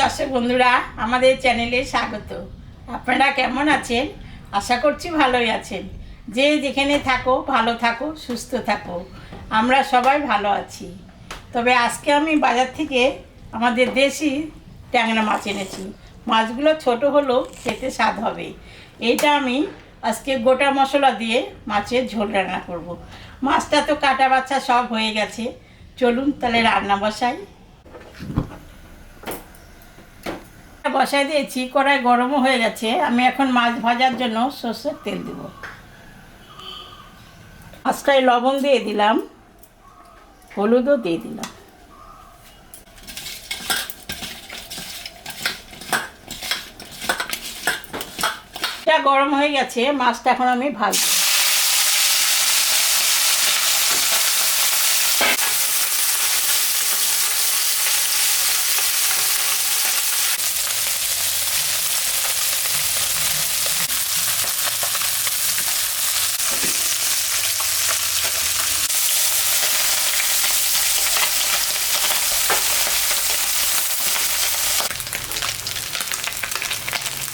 দর্শক বন্ধুরা, আমাদের চ্যানেলে স্বাগত। আপনারা কেমন আছেন? আশা করছি ভালোই আছেন। যে যেখানে থাকো, ভালো থাকো, সুস্থ থাকো। আমরা সবাই ভালো আছি। তবে আজকে আমি বাজার থেকে আমাদের দেশি ট্যাংরা মাছ এনেছি। মাছগুলো ছোট হলেও খেতে স্বাদ হবে। এইটা আমি আজকে গোটা মশলা দিয়ে মাছের ঝোল রান্না করব। মাছটা তো কাটা বাচ্চা সব হয়ে গেছে। চলুন তাহলে রান্না বসাই। বসাই দিয়েছি, কড়াই গরমও হয়ে গেছে। আমি এখন মাছ ভাজার জন্য সর্ষের তেল দেব। মাছটায় লবণ দিয়ে দিলাম, হলুদও দিয়ে দিলাম। গরম হয়ে গেছে, মাছটা এখন আমি ভাজবো।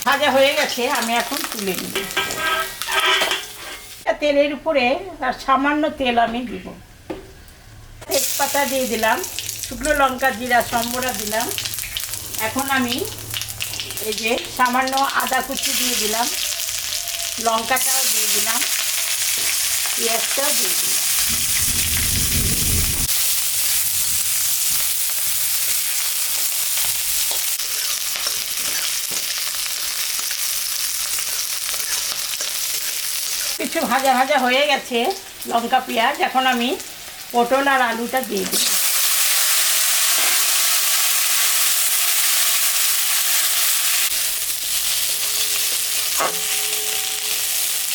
ভাজা হয়ে গেছে, আমি এখন তুলে নিব। তেলের উপরে সামান্য তেল আমি দিব। তেজপাতা দিয়ে দিলাম, শুকনো লঙ্কা জিরা, সম্বরা দিলাম। এখন আমি এই যে সামান্য আদা কুচি দিয়ে দিলাম, লঙ্কাটাও দিয়ে দিলাম, পেঁয়াজটাও দিয়ে দিলাম। কিছু ভাজা ভাজা হয়ে গেছে লঙ্কা, পেঁয়াজ। এখন আমি পটল আর আলুটা দিয়ে দিই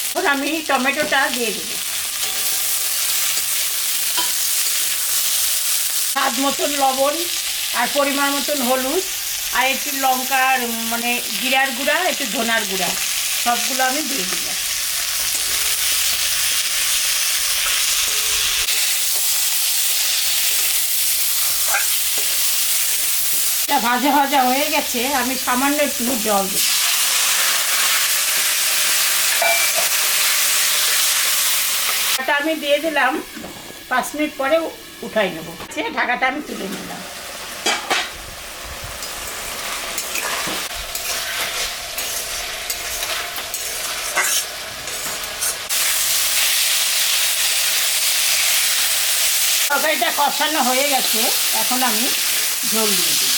এখন আমি টমেটোটা দিয়ে দেব। স্বাদ মতন লবণ আর পরিমাণ মতন হলুদ আর একটু লঙ্কার মানে জিরার গুঁড়া, একটু ধনার গুঁড়া, সবগুলো আমি দিয়ে দিলাম। এটা ভাজা ভাজা হয়ে গেছে, আমি সামান্য একটু জল দেব ঢাকাটা আমি দিয়ে দিলাম, পাঁচ মিনিট পরে উঠাই নেব। সে ঢাকাটা আমি তুলে নিলাম। তরকারিটা কষানো হয়ে গেছে, এখন আমি ঝোল দিয়ে দিই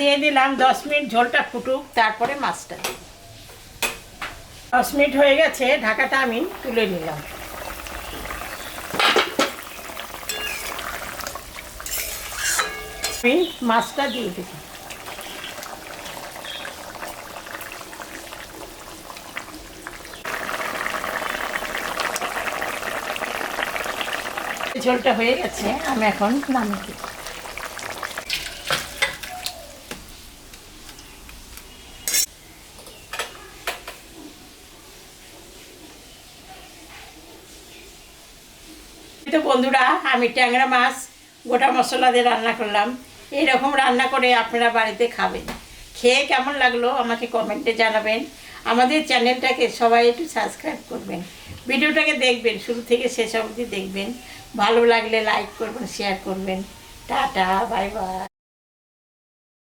দিয়ে দিলাম, দশ মিনিট ঝোলটা ফুটুক, তারপরে মাছটা দিই দশ মিনিট হয়ে গেছে, ঢাকাটা আমি তুলে নিলাম। মাছটা দিয়ে দিই ঝোলটা হয়ে গেছে, আমি এখন তো বন্ধুরা, আমি ট্যাংরা মাছ, গোটা মশলা দিয়ে রান্না করলাম। এইরকম রান্না করে আপনারা বাড়িতে খাবেন। খেয়ে কেমন লাগল আমাকে কমেন্টে জানাবেন। আমাদের চ্যানেলটাকে সবাই একটু সাবস্ক্রাইব করবেন। ভিডিওটাকে দেখবেন, শুরু থেকে শেষ অবধি দেখবেন। ভালো লাগলে লাইক করবেন শেয়ার করবেন। Tata bye bye